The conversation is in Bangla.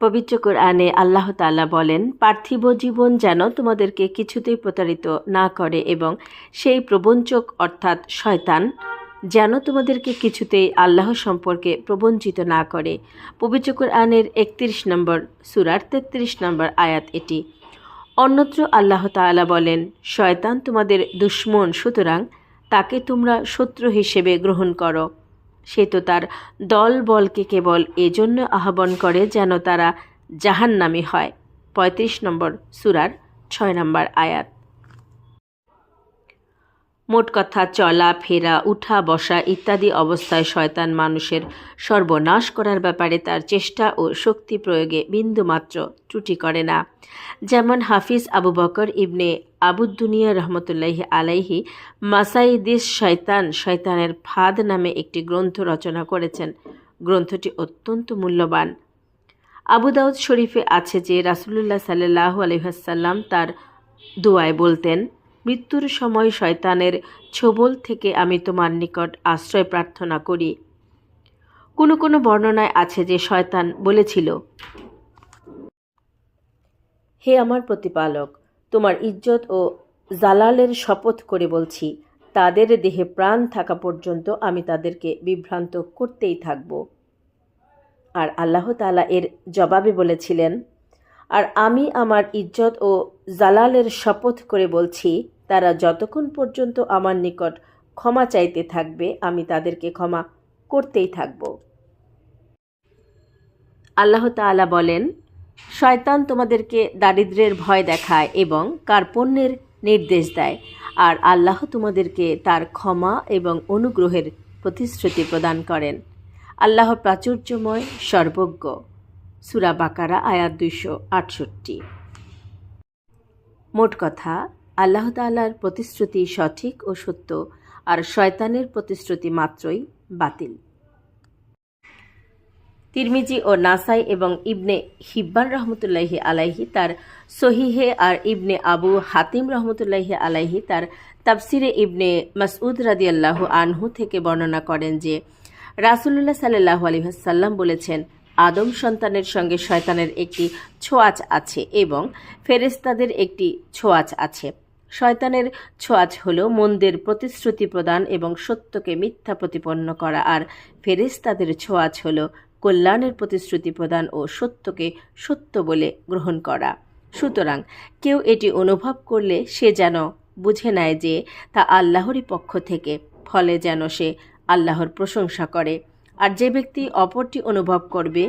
পবিত্র কোরআনে আল্লাহ তাআলা বলেন, পার্থিব জীবন যেন তোমাদেরকে কিছুতেই প্রতারিত না করে এবং সেই প্রবঞ্চক অর্থাৎ শয়তান যেন তোমাদেরকে কিছুতেই আল্লাহ সম্পর্কে প্রবঞ্চিত না করে। পবিত্র কোরআনের একত্রিশ নম্বর সুরার তেত্রিশ নম্বর আয়াত এটি। অন্যত্র আল্লাহ তাআলা বলেন, শয়তান তোমাদের দুশ্মন, সুতরাং তাকে তোমরা শত্রু হিসেবে গ্রহণ করো। সে তো তার দল বলকে কেবল এজন্য আহ্বান করে যেন তারা জাহান্নামি হয়। পঁয়ত্রিশ নম্বর সুরার ছয় নম্বর আয়াত। মোট কথা, চলা, ফেরা, উঠা, বসা ইত্যাদি অবস্থায় শয়তান মানুষের সর্বনাশ করার ব্যাপারে তার চেষ্টা ও শক্তি প্রয়োগে বিন্দুমাত্র ত্রুটি করে না। যেমন হাফিজ আবু বকর ইবনে আবুদ্দুনিয়া রহমতুল্লাহি আলাইহি মাসাইদিস শয়তান শয়তানের ফাদ নামে একটি গ্রন্থ রচনা করেছেন। গ্রন্থটি অত্যন্ত মূল্যবান। আবু দাউদ শরীফে আছে যে রাসুলুল্লাহ সাল্লাহ আলহাসাল্লাম তার দোয়ায় বলতেন মৃত্যুর সময় শয়তানের ছোবল থেকে আমি তোমার নিকট আশ্রয় প্রার্থনা করি। কোনো কোনো বর্ণনায় আছে যে শয়তান বলেছিল, হে আমার প্রতিপালক, তোমার ইজ্জত ও জালালের শপথ করে বলছি, তাদের দেহে প্রাণ থাকা পর্যন্ত আমি তাদেরকে বিভ্রান্ত করতেই থাকব। আর আল্লাহ তাআলা এর জবাবে বলেছিলেন, আর আমি আমার ইজ্জত ও জালালের শপথ করে বলছি তারা যতক্ষণ পর্যন্ত আমার নিকট ক্ষমা চাইতে থাকবে, আমি তাদেরকে ক্ষমা করতেই থাকব। আল্লাহ তাআলা বলেন, শয়তান তোমাদেরকে দারিদ্র্যের ভয় দেখায় এবং কার্পণ্যের নির্দেশ দেয়, আর আল্লাহ তোমাদেরকে তার ক্ষমা এবং অনুগ্রহের প্রতিশ্রুতি প্রদান করেন। আল্লাহ প্রাচুর্যময়, সর্বজ্ঞ। সুরা বাকারা, আয়াত দুইশো আটষট্টি। মোট কথা আল্লাহ তাল্লার প্রতিশ্রুতি সঠিক ও সত্য, আর শয়তানের প্রতিশ্রুতি মাত্রই বাতিল। তিরমিজি ও নাসাই এবং ইবনে হিব্বান রহমতুল্লাহি আলাইহি তার সহিহে আর ইবনে আবু হাতিম রহমতুল্লাহি আলাইহি তার তাফসিরে ইবনে মাসউদ রাদিয়াল্লাহু আনহু থেকে বর্ণনা করেন যে রাসুল্লাহ সাল্লাহ আলহাসাল্লাম বলেছেন, আদম সন্তানের সঙ্গে শয়তানের একটি ছোঁয়াচ আছে এবং ফেরেস্তাদের একটি ছোঁয়াচ আছে। শয়তানের ছোঁয়াচ হল মন্দের প্রতিশ্রুতি প্রদান এবং সত্যকে মিথ্যা প্রতিপন্ন করা, আর ফেরেস্তাদের ছোঁয়াচ হল কল্যাণের প্রতিশ্রুতি প্রদান ও সত্যকে সত্য বলে গ্রহণ করা। সুতরাং কেউ এটি অনুভব করলে সে যেন বুঝে নেয় যে তা আল্লাহরই পক্ষ থেকে, ফলে যেন সে আল্লাহর প্রশংসা করে। আর যে ব্যক্তি অপরটি অনুভব করবে